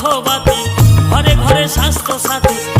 পথবাতি ঘরে ঘরে স্বাস্থ্য সাথী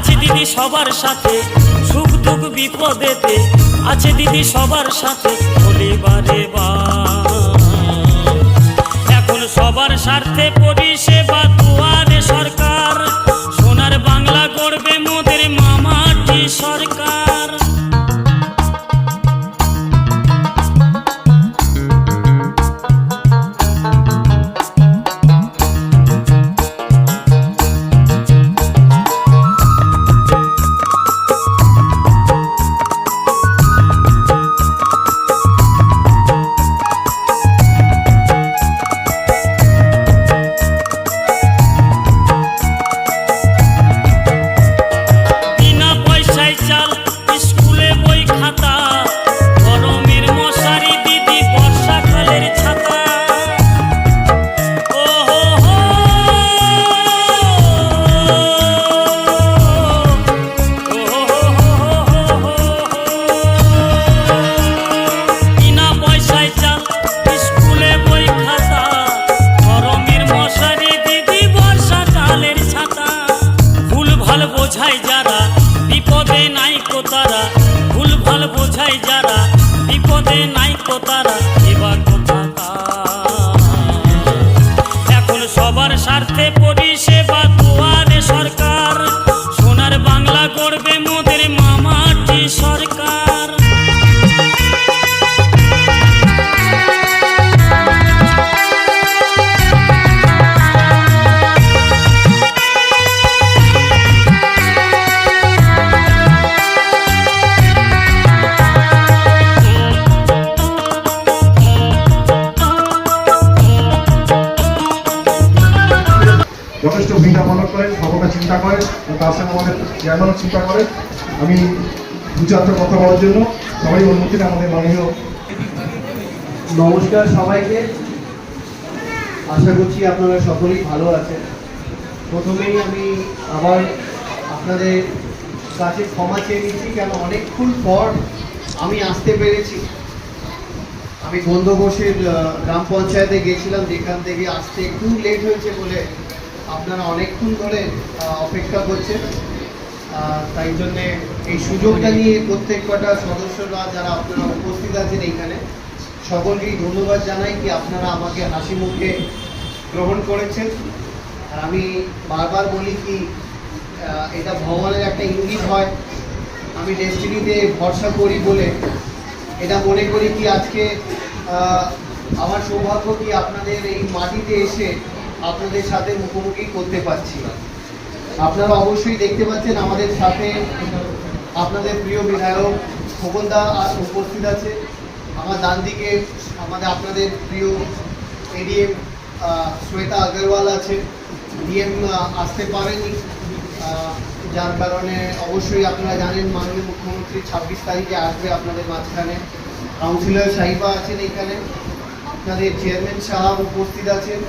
আছে দিদি সবার সাথে, সুখ দুঃখ বিপদেতে। আছে দিদি সবার সাথে পরিবারে বা। এখন সবার স্বার্থে পরিষেবা দুয়ারে যথেষ্ট ভূমিকা পালন করেন খবরটা চিন্তা করেন তার সঙ্গে আমাদের চেয়ারম্যানও চিন্তা করেন আমি দু চারটা কথা বলার জন্য সবাই অনুমতি আমাদের মাননীয় নমস্কার সবাইকে। আশা করছি আপনারা সকলেই ভালো আছেন। প্রথমেই আমি আবার আপনাদের কাছে ক্ষমা চেয়ে নিচ্ছি কেন অনেকক্ষণ পর আমি আসতে পেরেছি। আমি গন্ধঘোষের আহ, গ্রাম পঞ্চায়েতে গেছিলাম যেখান থেকে আসতে একটু লেট হয়েছে বলে আপনারা অনেকক্ষণ ধরে অপেক্ষা করছেন। তাই জন্যে এই সুযোগটা নিয়ে প্রত্যেক কটা সদস্যরা যারা আপনারা উপস্থিত আছেন এইখানে, সকলকেই ধন্যবাদ জানাই কি আপনারা আমাকে হাসি মুখে গ্রহণ করেছেন। আর আমি বারবার বলি কি এটা ভগবানের একটা ইঙ্গিত হয়। আমি ডেস্টিনিতে ভরসা করি বলে এটা মনে করি কি আজকে আমার সৌভাগ্য কি আপনাদের এই মাটিতে এসে আপনাদের সাথে মুখোমুখি করতে পারছি না। আপনারা অবশ্যই দেখতে পাচ্ছেন আমাদের সাথে আপনাদের প্রিয় বিধায়ক খোকনদা আজ উপস্থিত আছে। আমার ডান দিকে আমাদের আপনাদের প্রিয় এডিএম শ্বেতা আগরওয়াল আছে। ডিএম আসতে পারেনি। যার কারণে অবশ্যই আপনারা জানেন মাননীয় মুখ্যমন্ত্রী ছাব্বিশ তারিখে আসবে আপনাদের মাঝখানে। কাউন্সিলর সাহিবা আছেন এখানে। আপনাদের চেয়ারম্যান সাহাব উপস্থিত আছেন।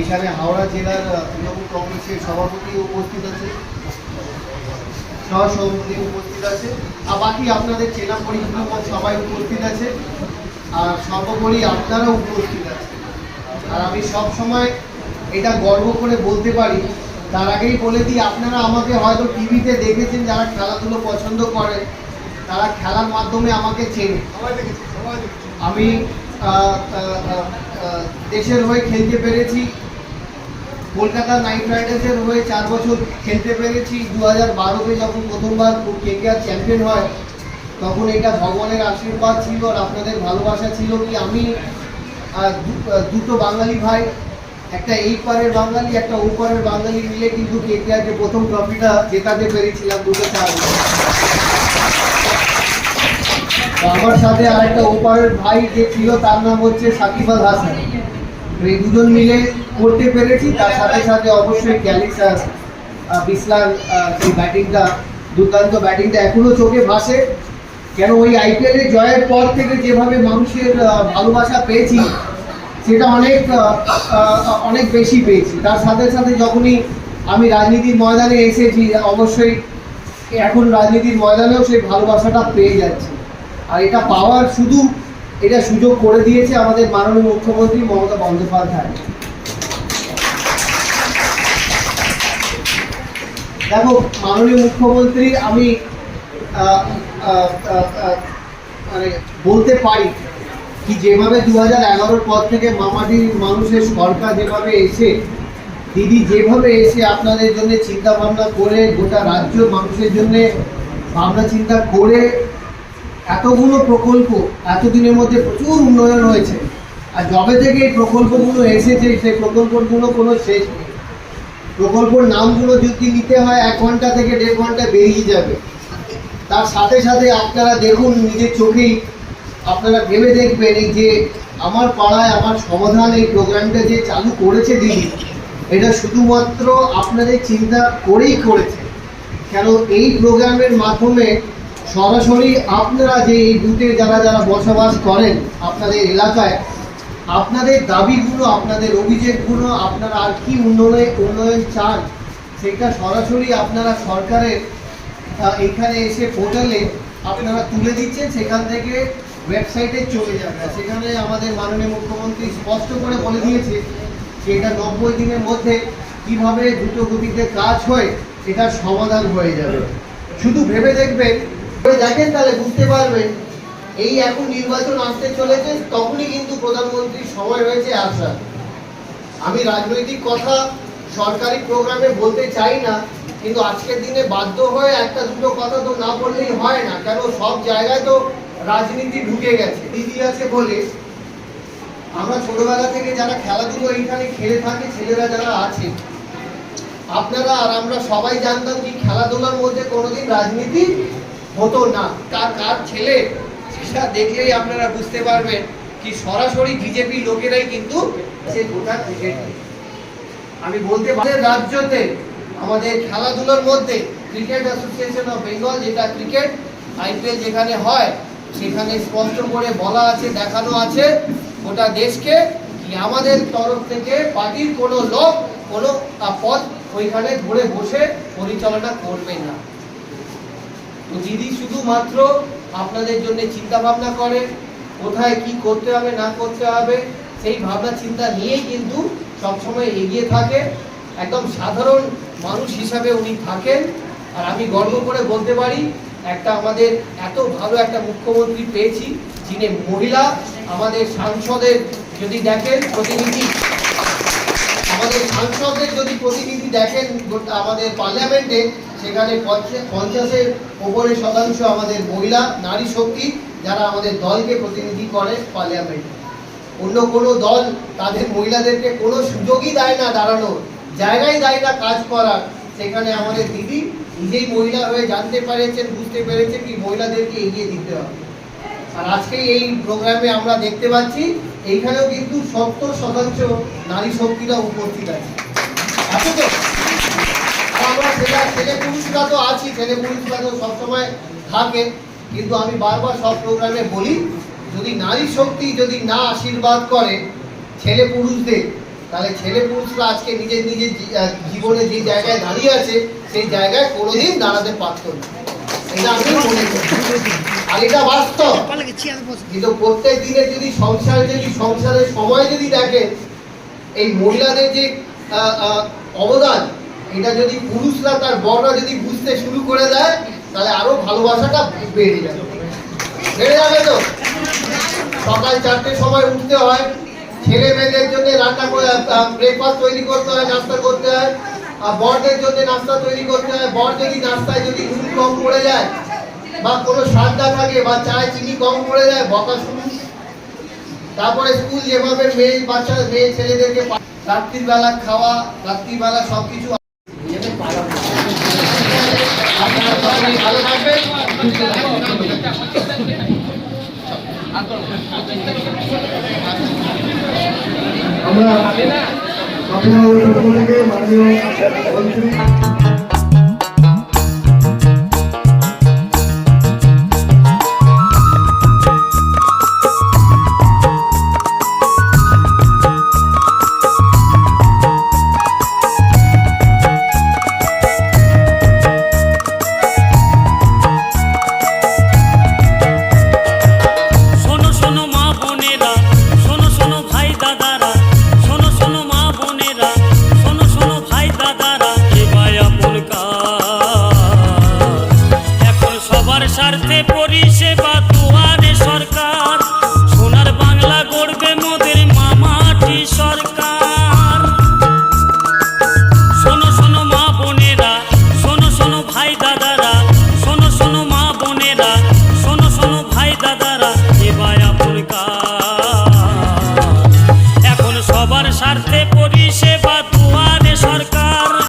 এখানে হাওড়া জেলার তৃণমূল কংগ্রেসের সভাপতি উপস্থিত আছে। সহসভাপতি উপস্থিত আছে। আর বাকি আপনাদের চেনা পরিচিত সবাই উপস্থিত আছে। আর সর্বোপরি আপনারাও উপস্থিত আছে আর আমি সব সময় এটা গর্ব করে বলতে পারি তার আগেই বলে দিই আপনারা আমাকে হয়তো টিভিতে দেখেছেন যারা খেলাধুলো পছন্দ করে তারা খেলার মাধ্যমে আমাকে চেনে। আমি দেশের হয়ে খেলতে পেরেছি। কলকাতা নাইট রাইডার্সের হয়ে চার বছর খেলতে পেরেছি। দু হাজার বারোতে যখন প্রথমবার কেকেআর চ্যাম্পিয়ন হয়, তখন এটা ভগবানের আশীর্বাদ ছিল আর আপনাদের ভালোবাসা ছিল কি আমি দুটো বাঙালি ভাই, একটা এই পারের বাঙালি, একটা ও পারের বাঙালি মিলে কিন্তু কেকেআরকে প্রথম ট্রফিটা জেতাতে পেরেছিলাম দুটো চার আমার সাথে আরেকটা ওপারের ভাই যে ছিল, তার নাম হচ্ছে সাকিব আল হাসান। এই দুজন মিলে করতে পেরেছি। তার সাথে সাথে অবশ্যই ক্যালিসাস বিসলার সেই ব্যাটিংটা, দুর্দান্ত ব্যাটিংটা এখনও চোখে ভাসে। কেন ওই আইপিএল জয়ের পর থেকে যেভাবে মানুষের ভালোবাসা পেয়েছি, সেটা অনেক অনেক বেশি পেয়েছি। তার সাথে সাথে যখনই আমি রাজনীতির ময়দানে এসেছি, অবশ্যই এখন রাজনীতির ময়দানেও সেই ভালোবাসাটা পেয়ে যাচ্ছে। আর এটা পাওয়ার শুধু, এটা সুযোগ করে দিয়েছে আমাদের মাননীয় মুখ্যমন্ত্রী মমতা বন্দ্যোপাধ্যায়। দেখো, মাননীয় মুখ্যমন্ত্রী, আমি মানে বলতে পারি কি যেভাবে দু হাজার এগারোর পর থেকে মামাটির মানুষের সরকার যেভাবে এসে, দিদি যেভাবে এসে আপনাদের জন্য চিন্তা ভাবনা করে, গোটা রাজ্য মানুষের জন্য ভাবনা চিন্তা করে, এতগুলো প্রকল্প এতদিনের মধ্যে প্রচুর উন্নয়ন হয়েছে। আর যবে থেকে এই প্রকল্পগুলো এসেছে, সেই প্রকল্পগুলো কোনো শেষ নেই। প্রকল্পর নামগুলো যদি নিতে হয়, এক ঘণ্টা থেকে দেড় ঘণ্টা বেরিয়ে যাবে। তার সাথে সাথে আপনারা দেখুন, নিজের চোখেই আপনারা ভেবে দেখবেন এই যে আমার পাড়ায় আমার সমাধান এই প্রোগ্রামটা যে চালু করেছে দিদি, এটা শুধুমাত্র আপনাদের চিন্তা করেই করেছে। কেন এই প্রোগ্রামের মাধ্যমে সরাসরি আপনারা যে এই বুথে যারা যারা বসবাস করেন আপনাদের এলাকায় আপনাদের দাবিগুলো, আপনাদের অভিযোগগুলো, আপনারা আর কি উন্নয়ন উন্নয়ন চান, সেটা সরাসরি আপনারা সরকারের এখানে এসে পোর্টালে আপনারা তুলে দিচ্ছেন, সেখান থেকে ওয়েবসাইটে চলে যাবে। সেখানে আমাদের মাননীয় মুখ্যমন্ত্রী স্পষ্ট করে বলে দিয়েছে যে এটা নব্বই দিনের মধ্যে কীভাবে দ্রুত গতিতে কাজ হয় এটার সমাধান হয়ে যাবে। শুধু ভেবে দেখবেন, দেখেন তাহলে বুঝতে পারবেন এই এখন নির্বাচন আসতে চলেছে, তখনই কিন্তু প্রধানমন্ত্রীর সময় হয়েছে আসার আমি রাজনৈতিক কথা সরকারি প্রোগ্রামে বলতে চাই না, কিন্তু আজকের দিনে বাধ্য হয়ে একটা দুটো কথা তো না বললেই হয় না, কেন সব জায়গায় তো রাজনীতি ঢুকে গেছে। দিদি আছে বলে, আমরা ছোটবেলা থেকে যারা খেলাধুলো এইখানে খেলে থাকি, ছেলেরা যারা আছে, আপনারা আর আমরা সবাই জানতাম কি খেলাধুলার মধ্যে কোনোদিন রাজনীতি হতো না। কার ছেলে সেটা দেখলেই আপনারা বুঝতে পারবেন কি সরাসরি বিজেপি লোকেরাই কিন্তু আমি বলতে পারি রাজ্যতে আমাদের খেলাধুলার মধ্যে ক্রিকেট অ্যাসোসিয়েশন অফ বেঙ্গল যেটা ক্রিকেট আইপিএল যেখানে হয়, সেখানে স্পষ্ট করে বলা আছে, দেখানো আছে, গোটা দেশকে আমাদের তরফ থেকে পার্টির কোনো লোক কোনো পদ ওইখানে ধরে বসে পরিচালনা করবে না। দিদি শুধুমাত্র আপনাদের জন্য চিন্তা ভাবনা করে, কোথায় কি করতে হবে, না করতে হবে, সেই ভাবনা চিন্তা নিয়েই কিন্তু সবসময় এগিয়ে থাকে। একদম সাধারণ মানুষ হিসাবে উনি থাকেন। আর আমি গর্ব করে বলতে পারি, একটা আমাদের এত ভালো একটা মুখ্যমন্ত্রী পেয়েছি, যিনি মহিলা। আমাদের সাংসদের যদি দেখেন, প্রতিনিধি আমাদের সাংসদের যদি প্রতিনিধি দেখেন আমাদের পার্লামেন্টে, সেখানে পঞ্চা- পঞ্চাশের ওপরে শতাংশ আমাদের মহিলা, নারী শক্তি, যারা আমাদের দলকে প্রতিনিধি করে পার্লামেন্টে। অন্য কোনো দল তাদের মহিলাদেরকে কোনো সুযোগই দেয় না দাঁড়ানোর জায়গায় দেয় না কাজ করার। সেখানে আমাদের দিদি নিজেই মহিলা হয়ে জানতে পেরেছেন, বুঝতে পেরেছেন কি মহিলাদেরকে এগিয়ে দিতে হবে। আর আজকে এই প্রোগ্রামে আমরা দেখতে পাচ্ছি এইখানেও কিন্তু সত্তর শতাংশ নারী শক্তিরা উপস্থিত আছে। আছে তো আমরা ছেলে ছেলে পুরুষরা তো আছি ছেলে পুরুষরা তো সবসময় থাকে। কিন্তু আমি বারবার সব প্রোগ্রামে বলি, যদি নারী শক্তি যদি না আশীর্বাদ করে ছেলে পুরুষদের, তাহলে ছেলে পুরুষরা আজকে নিজের নিজের জীবনে যে জায়গায় দাঁড়িয়ে আছে, সেই জায়গায় কোনোদিন দাঁড়াতে পারত না। অবদান, এটা যদি পুরুষরা তার বড়রা যদি বুঝতে শুরু করে দেয়, তাহলে আরও ভালোবাসাটা বেড়ে যাবে। বেড়ে যাবে তো? সকাল চারটের সময় উঠতে হয় ছেলে মেয়েদের জন্য রান্না করে ব্রেকফাস্ট তৈরি করতে হয়, নাস্তা করতে হয়। আর বরদের জন্য নাস্তা তৈরি করতে হয় বর যদি নাস্তায় যদি নুন কম পড়ে যায় বা কোনো সাদা থাকে বা চায় চিনি কম পড়ে যায় বকা শুরু তারপরে স্কুল যেভাবে মেয়ে বাচ্চা মেয়ে ছেলেদেরকে পা- রাত্রির বেলা খাওয়া রাত্রির বেলা সবকিছু ভালো থাকবেন। আমরা আপনার সকলকে মাননীয় মন্ত্রী। স্বার্থে পরিষেবা তুহানে সরকার।